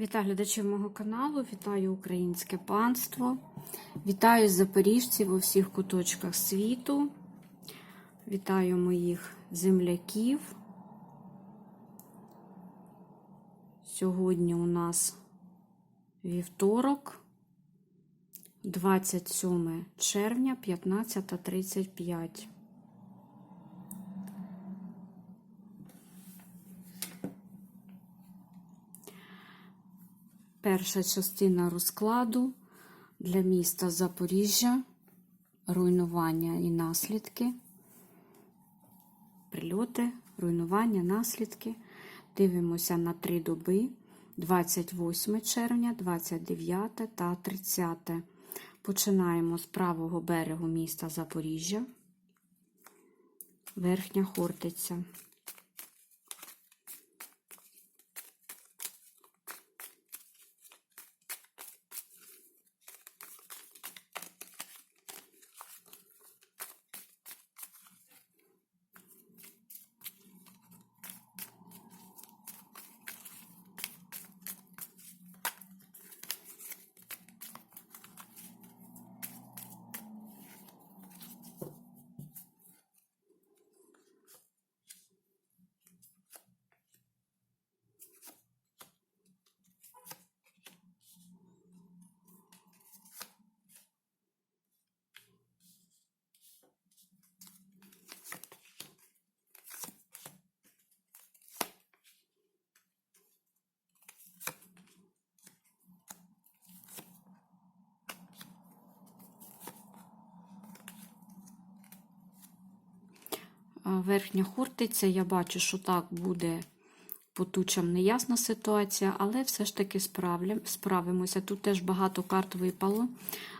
Вітаю глядачів мого каналу, вітаю українське панство, вітаю запоріжців у всіх куточках світу, вітаю моїх земляків. Сьогодні у нас вівторок, 27 червня, 15.35. Перша частина розкладу для міста Запоріжжя, руйнування і наслідки, прильоти, руйнування, наслідки. Дивимося на три доби: 28 червня, 29 та 30. Починаємо з правого берегу міста Запоріжжя, Верхня Хортиця. А, Верхня Хортиця, я бачу, що так буде по тучам неясна ситуація, але все ж таки справимося. Тут теж багато карт випало.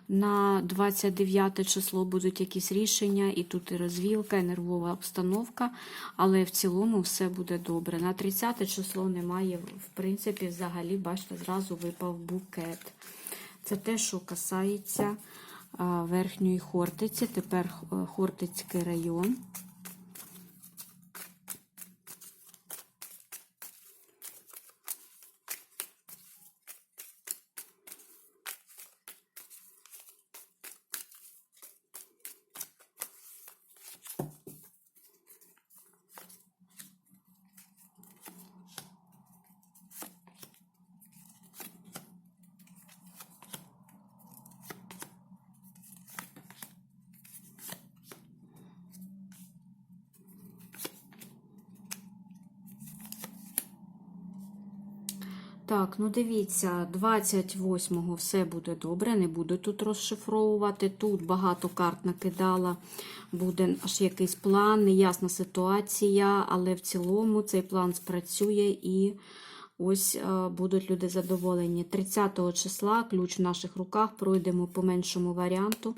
На 29 число будуть якісь рішення, і тут і розвілка, і нервова обстановка, але в цілому все буде добре. На 30 число немає, в принципі, взагалі, бачите, зразу випав букет. Це те, що касається верхньої Хортиці. Тепер е, Хортицький район. Так, ну дивіться, 28-го все буде добре, не буду тут розшифровувати. Тут багато карт накидала, буде аж якийсь план, неясна ситуація, але в цілому цей план спрацює і ось е, будуть люди задоволені. 30-го числа ключ в наших руках, пройдемо по меншому варіанту.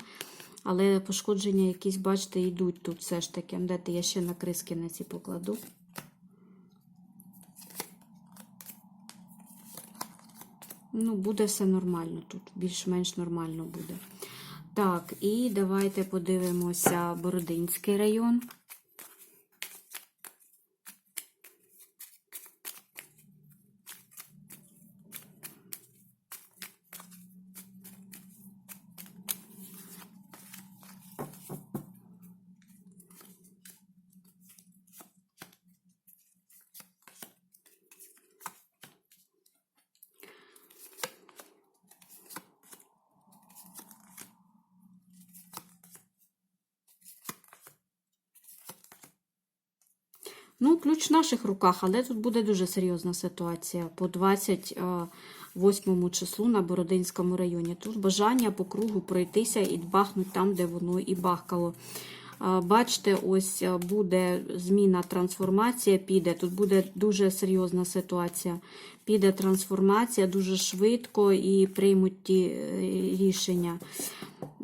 Але пошкодження якісь, бачите, йдуть тут все ж таки. Дайте я ще на криски на ці покладу. Ну, буде все нормально тут, більш-менш нормально буде. Так, і давайте подивимося Бородинський район. Ну, ключ в наших руках, але тут буде дуже серйозна ситуація по 28 числу на Бородинському районі. Тут бажання по кругу пройтися і бахнути там, де воно і бахкало. Бачите, ось буде зміна, трансформація піде. Тут буде дуже серйозна ситуація. Піде трансформація дуже швидко і приймуть ті е, рішення.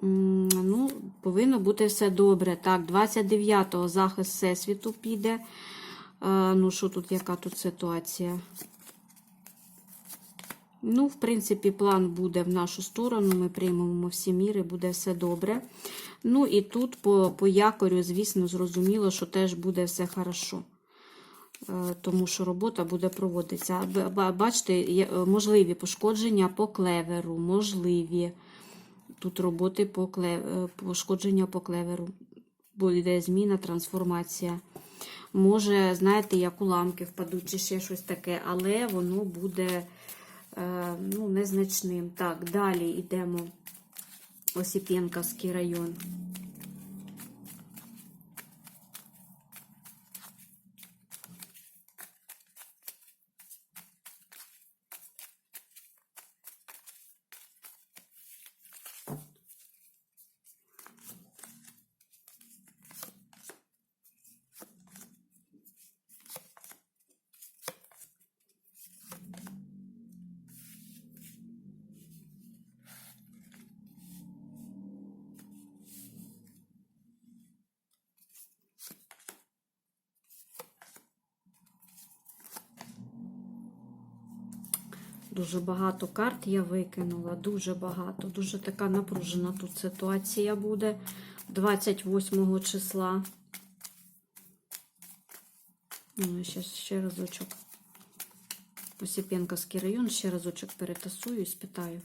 Ну, Повинно бути все добре. Так, 29-го захист Всесвіту піде. Ну, що тут, яка тут ситуація? Ну, в принципі, план буде в нашу сторону. Ми приймемо всі міри, буде все добре. Ну, і тут по, по якорю, звісно, зрозуміло, що теж буде все хорошо. Е, тому що робота буде проводитися. Бачите, е, можливі пошкодження по клеверу, можливі тут роботи по кле- е, пошкодження по клеверу. Буде зміна, трансформація. Може, знаєте, як уламки впадуть чи ще щось таке, але воно буде е, ну, незначним. Так, далі йдемо. Осіп'янківський район. Дуже багато карт я викинула, дуже багато. Дуже така напружена тут ситуація буде 28 числа. Ну, ще, ще разочок. Осіп'янківський район, ще разочок перетасую і спитаю.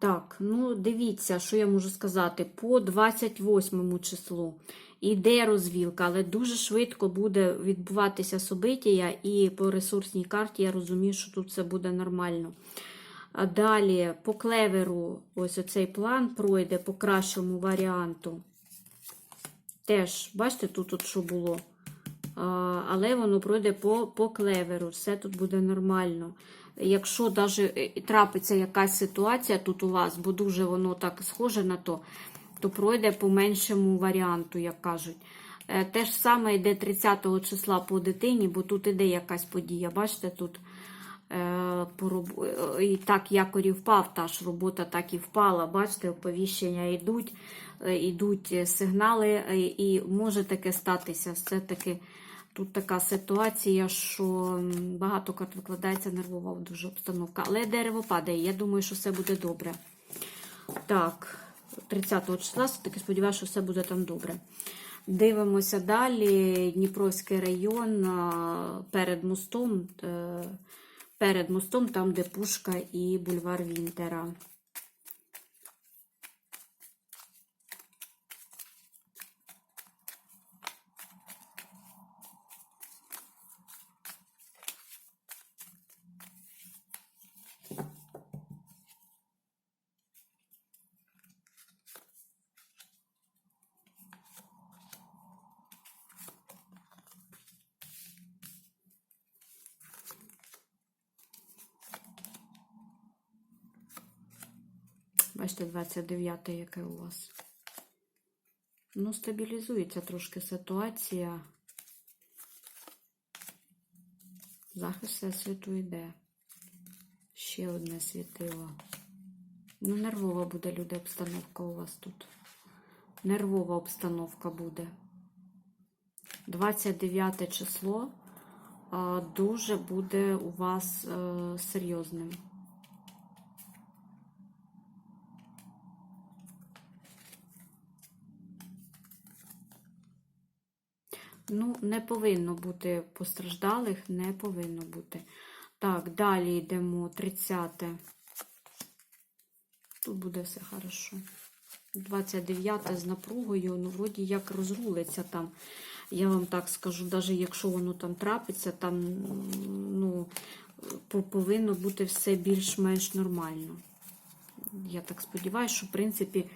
Так, ну дивіться, що я можу сказати. По 28 числу іде розвілка, але дуже швидко буде відбуватися собиття, і по ресурсній карті я розумію, що тут все буде нормально. А далі по клеверу, ось оцей план пройде по кращому варіанту. Теж, бачите, тут от що було. Але воно пройде по, по клеверу. Все тут буде нормально. Якщо навіть трапиться якась ситуація тут у вас, бо дуже воно так схоже на то, то пройде по меншому варіанту, як кажуть. Е, Те ж саме йде 30 числа по дитині, бо тут іде якась подія. Бачите, тут е, е, і так якорі впав, та ж робота так і впала. Бачите, оповіщення йдуть, е, йдуть сигнали, е, і може таке статися. Все-таки тут така ситуація, що багато карт викладається нервова дуже обстановка. Але дерево падає. Я думаю, що все буде добре. Так, 30 числа, все-таки сподіваюся, що все буде там добре. Дивимося далі. Дніпровський район перед мостом, е, перед мостом, там, де Пушка і бульвар Вінтера. Бачите, 29 яке у вас. Ну, стабілізується трошки ситуація. Захист всесвіту йде. Ще одне світило. Ну, нервова буде, люди, обстановка у вас тут. Нервова обстановка буде. 29 число дуже буде у вас е, серйозним. Ну, не повинно бути постраждалих, не повинно бути. Так, далі йдемо 30. Тут буде все хорошо. 29 з напругою, ну, вроді як розрулиться там. Я вам так скажу, навіть якщо воно там трапиться, там ну, повинно бути все більш-менш нормально. Я так сподіваюся, що, в принципі, е,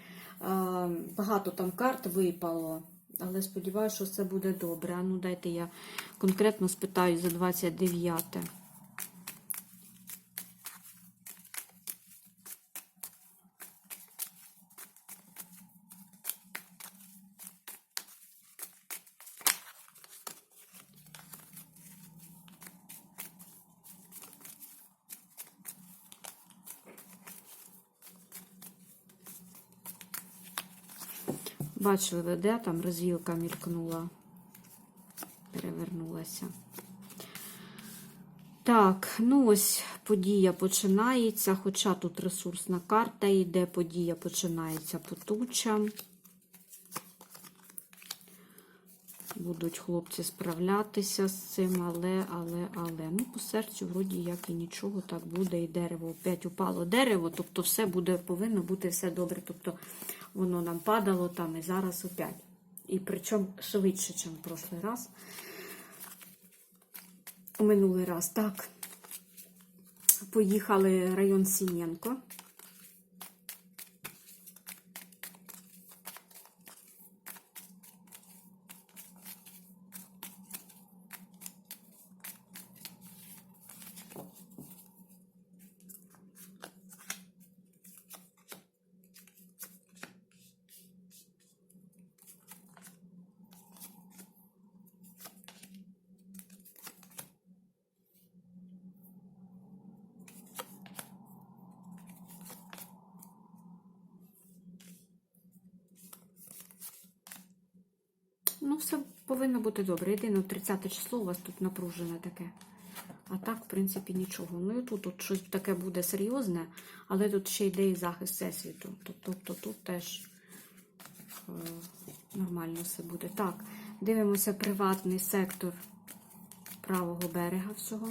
багато там карт випало. Але сподіваюся, що все буде добре. Ну дайте я конкретно спитаю за 29. Бачили, ви, де там розвілка мількнула, перевернулася. Так, ну ось подія починається, хоча тут ресурсна карта йде, подія починається потуча. Будуть хлопці справлятися з цим, але, але, але. Ну, по серцю, вроді, як і нічого, так буде, і дерево опять упало дерево, тобто все буде, повинно бути все добре. Тобто воно нам падало там і зараз опять. І причому швидше, ніж в прошлий раз. У минулий раз. Так. Поїхали район Сінєнко. Ну, все повинно бути добре. Єдине, 30 число у вас тут напружене таке. А так, в принципі, нічого. Ну і тут, от щось таке буде серйозне, але тут ще йде і захист всесвіту. Тобто тут теж е, нормально все буде. Так, дивимося приватний сектор правого берега всього.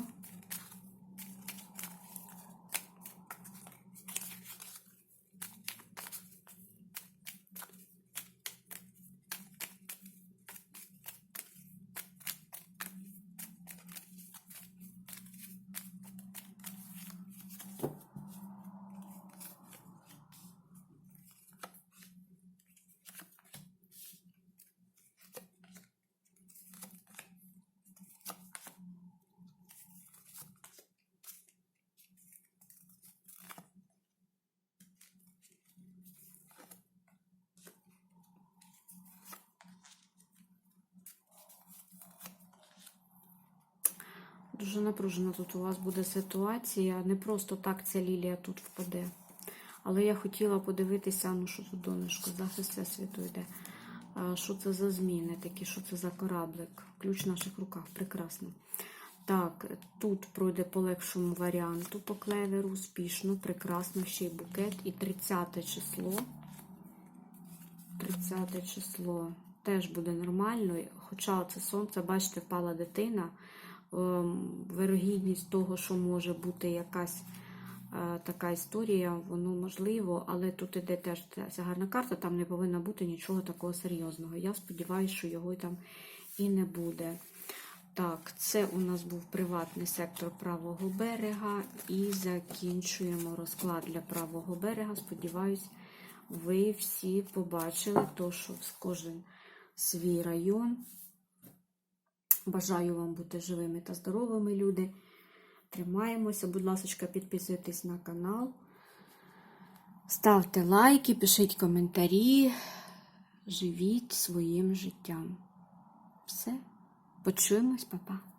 Дуже напружена тут у вас буде ситуація. Не просто так ця лілія тут впаде. Але я хотіла подивитися, ну що тут донечко, захист всесвіту йде. Що це за зміни такі, що це за кораблик? Ключ в наших руках, прекрасно. Так, тут пройде по легшому варіанту по клеверу, успішно, прекрасно, ще й букет. І 30 число. 30 число теж буде нормально. Хоча це сонце, бачите, впала дитина. Ем, Вирогідність того, що може бути якась е, така історія, воно можливо, але тут іде теж ця- гарна карта, там не повинно бути нічого такого серйозного. Я сподіваюся, що його там і не буде. Так, це у нас був приватний сектор правого берега. І закінчуємо розклад для правого берега. Сподіваюсь, ви всі побачили, то, що кожен свій район. Бажаю вам бути живими та здоровими, люди. Тримаємося, будь ласка, підписуйтесь на канал. Ставте лайки, пишіть коментарі. Живіть своїм життям. Все. Почуємось, папа.